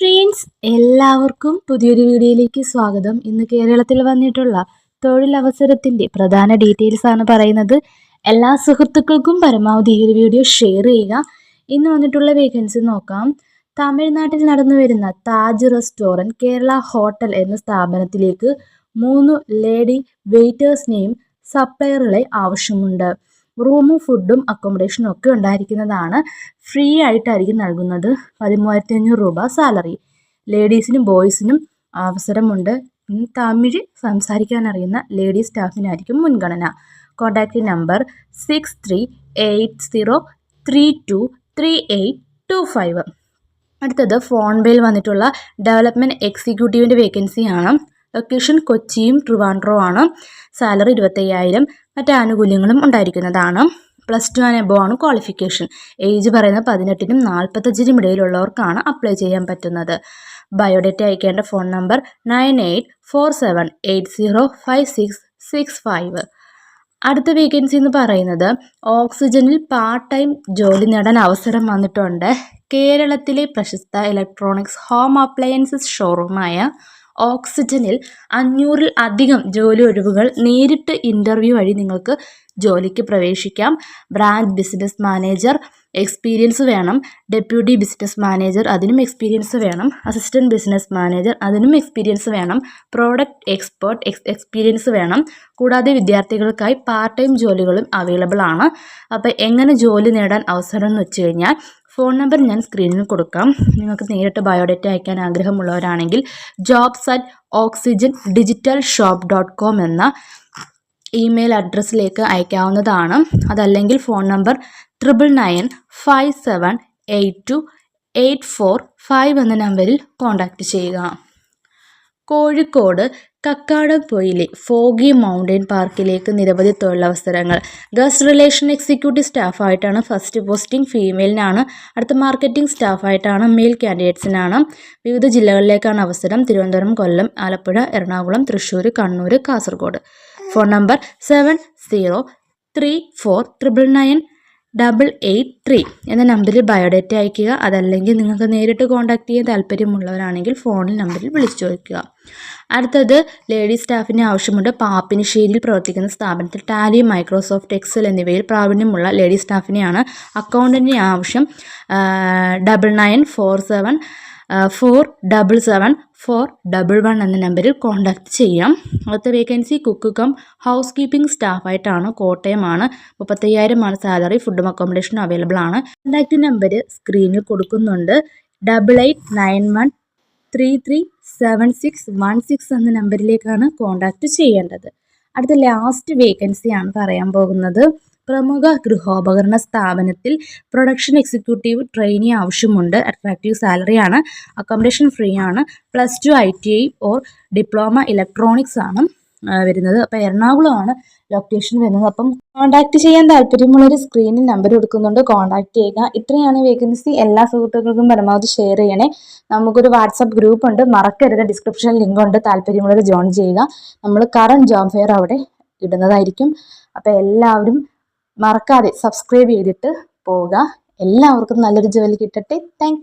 Friends എല്ലാവർക്കും പുതിയൊരു വീഡിയോയിലേക്ക് സ്വാഗതം. ഇന്ന് കേരളത്തിൽ വന്നിട്ടുള്ള തൊഴിലവസരത്തിന്റെ പ്രധാന ഡീറ്റെയിൽസ് ആണ് പറയുന്നത്. എല്ലാ സുഹൃത്തുക്കൾക്കും പരമാവധി ഈ ഒരു വീഡിയോ ഷെയർ ചെയ്യുക. ഇന്ന് വന്നിട്ടുള്ള വേക്കൻസി നോക്കാം. തമിഴ്നാട്ടിൽ നടന്നു വരുന്ന താജ് റെസ്റ്റോറന്റ് കേരള ഹോട്ടൽ എന്ന സ്ഥാപനത്തിലേക്ക് മൂന്ന് ലേഡി വെയിറ്റേഴ്സിനെയും സപ്ലയറുകളെ ആവശ്യമുണ്ട്. റൂമും ഫുഡും അക്കോമഡേഷനും ഒക്കെ ഉണ്ടായിരിക്കുന്നതാണ് ഫ്രീ ആയിട്ടായിരിക്കും നൽകുന്നത്. പതിമൂവായിരത്തി അഞ്ഞൂറ് രൂപ സാലറി ലേഡീസിനും ബോയ്സിനും അവസരമുണ്ട്. തമിഴ് സംസാരിക്കാൻ അറിയുന്ന ലേഡി സ്റ്റാഫിനായിരിക്കും മുൻഗണന. Contact number six three eight zero three two three eight two five അടുത്തത് ഫോൺ ബേൽ വന്നിട്ടുള്ള ഡെവലപ്മെന്റ് എക്സിക്യൂട്ടീവിന്റെ വേക്കൻസിയാണ് ലൊക്കേഷൻ കൊച്ചിയും ട്രിവാൻഡ്രോ ആണ് സാലറി ഇരുപത്തയ്യായിരം. മറ്റ് ആനുകൂല്യങ്ങളും ഉണ്ടായിരിക്കുന്നതാണ്. പ്ലസ് ടു ആൻഡ് എബോ ആണ് ക്വാളിഫിക്കേഷൻ. ഏജ് പറയുന്നത് പതിനെട്ടിനും നാൽപ്പത്തഞ്ചിനും ഇടയിലുള്ളവർക്കാണ് അപ്ലൈ ചെയ്യാൻ പറ്റുന്നത്. ബയോഡേറ്റ അയക്കേണ്ട phone number nine eight four seven eight zero five six six five. അടുത്ത വേക്കൻസി എന്ന് പറയുന്നത് ഓക്സിജനിൽ പാർട്ട് ടൈം ജോലി നേടാൻ അവസരം വന്നിട്ടുണ്ട്. കേരളത്തിലെ പ്രശസ്ത ഇലക്ട്രോണിക്സ് ഹോം അപ്ലയൻസസ് ഷോറൂമായ ഓക്സിജനിൽ അഞ്ഞൂറിൽ അധികം ജോലി ഒഴിവുകൾ നേരിട്ട് ഇന്റർവ്യൂ വഴി നിങ്ങൾക്ക് ജോലിക്ക് പ്രവേശിക്കാം. ബ്രാഞ്ച് ബിസിനസ് മാനേജർ എക്സ്പീരിയൻസ് വേണം. ഡെപ്യൂട്ടി ബിസിനസ് മാനേജർ അതിനും എക്സ്പീരിയൻസ് വേണം. അസിസ്റ്റന്റ് ബിസിനസ് മാനേജർ അതിനും എക്സ്പീരിയൻസ് വേണം. പ്രോഡക്റ്റ് എക്സ്പേർട്ട് എക്സ് എക്സ്പീരിയൻസ് വേണം. കൂടാതെ വിദ്യാർത്ഥികൾക്കായി പാർട്ട് ടൈം ജോലികളും അവൈലബിൾ ആണ്. അപ്പോൾ എങ്ങനെ ജോലി നേടാൻ അവസരം എന്ന് വെച്ച് കഴിഞ്ഞാൽ ഫോൺ നമ്പർ ഞാൻ സ്ക്രീനിൽ കൊടുക്കാം. നിങ്ങൾക്ക് നേരിട്ട് ബയോഡേറ്റ അയക്കാൻ ആഗ്രഹമുള്ളവരാണെങ്കിൽ jobs at oxygen digital shop dot com എന്ന ഇമെയിൽ അഡ്രസ്സിലേക്ക് അയക്കാവുന്നതാണ്. അതല്ലെങ്കിൽ phone number triple nine five seven eight two eight four five എന്ന നമ്പറിൽ കോൺടാക്റ്റ് ചെയ്യുക. കോഴിക്കോട് കക്കാടംപൊയിലെ ഫോഗി മൗണ്ടൻ പാർക്കിലേക്ക് നിരവധി തൊഴിലവസരങ്ങൾ. ഗസ്റ്റ് റിലേഷൻ എക്സിക്യൂട്ടീവ് സ്റ്റാഫായിട്ടാണ് ഫസ്റ്റ് പോസ്റ്റിംഗ് ഫീമെയിലിനാണ് അടുത്ത മാർക്കറ്റിംഗ് സ്റ്റാഫായിട്ടാണ് മെയിൽ കാൻഡിഡേറ്റ്സിനാണ്. വിവിധ ജില്ലകളിലേക്കാണ് അവസരം. Thiruvananthapuram Kollam Alappuzha Ernakulam Thrissur Kannur Kasaragod. Phone number seven zero three four triple nine double eight three എന്ന നമ്പറിൽ ബയോഡേറ്റ അയക്കുക അതല്ലെങ്കിൽ നിങ്ങൾക്ക് നേരിട്ട് കോൺടാക്ട് ചെയ്യാൻ താല്പര്യമുള്ളവരാണെങ്കിൽ ഫോണിൽ നമ്പറിൽ വിളിച്ചു ചോദിക്കുക. അടുത്തത് ലേഡീസ് സ്റ്റാഫിന് ആവശ്യമുണ്ട് പാപ്പിനിശ്ശേരിയിൽ പ്രവർത്തിക്കുന്ന സ്ഥാപനത്തിൽ ടാലി മൈക്രോസോഫ്റ്റ് എക്സൽ എന്നിവയിൽ പ്രാവീണ്യമുള്ള ലേഡീസ് സ്റ്റാഫിനെയാണ് അക്കൗണ്ടിന്റെ ആവശ്യം. Double nine four seven four double seven four double one എന്ന നമ്പറിൽ കോൺടാക്റ്റ് ചെയ്യാം. അടുത്ത vacancy cook cum housekeeping സ്റ്റാഫായിട്ടാണ് കോട്ടയമാണ്. മുപ്പത്തയ്യായിരമാണ് സാലറി ഫുഡും അക്കോമഡേഷനും അവൈലബിൾ ആണ്. കോൺടാക്റ്റ് നമ്പർ സ്ക്രീനിൽ കൊടുക്കുന്നുണ്ട്. Double eight nine one three three seven six one six എന്ന നമ്പറിലേക്കാണ് കോൺടാക്റ്റ് ചെയ്യേണ്ടത്. അടുത്ത ലാസ്റ്റ് വേക്കൻസിയാണ് പറയാൻ പോകുന്നത്. പ്രമുഖ ഗൃഹോപകരണ സ്ഥാപനത്തിൽ പ്രൊഡക്ഷൻ എക്സിക്യൂട്ടീവ് ട്രെയിനി ആവശ്യമുണ്ട്. അട്രാക്റ്റീവ് സാലറിയാണ് അക്കോമഡേഷൻ ഫ്രീ ആണ്. Plus two I T I or diploma electronics ആണ് വരുന്നത്. അപ്പോൾ എറണാകുളമാണ് ലൊക്കേഷൻ വരുന്നത്. അപ്പം കോൺടാക്ട് ചെയ്യാൻ താല്പര്യമുള്ളൊരു സ്ക്രീനിൽ നമ്പർ കൊടുക്കുന്നുണ്ട്. കോൺടാക്ട് ചെയ്യുക. ഇത്രയാണ് വേക്കൻസി എല്ലാ സുഹൃത്തുക്കൾക്കും പരമാവധി ഷെയർ ചെയ്യണേ. നമുക്കൊരു വാട്സപ്പ് ഗ്രൂപ്പ് ഉണ്ട്. മറക്കരുത്. ഡിസ്ക്രിപ്ഷനിൽ ലിങ്ക് ഉണ്ട്. താല്പര്യമുള്ളവർ ജോയിൻ ചെയ്യുക. നമ്മൾ കറണ്ട് ജോബ് ഫെയർ അവിടെ ഇടുന്നതായിരിക്കും. അപ്പോൾ എല്ലാവരും മറക്കാതെ സബ്സ്ക്രൈബ് ചെയ്തിട്ട് പോവുക. എല്ലാവർക്കും നല്ലൊരു ജോലി കിട്ടട്ടെ. താങ്ക്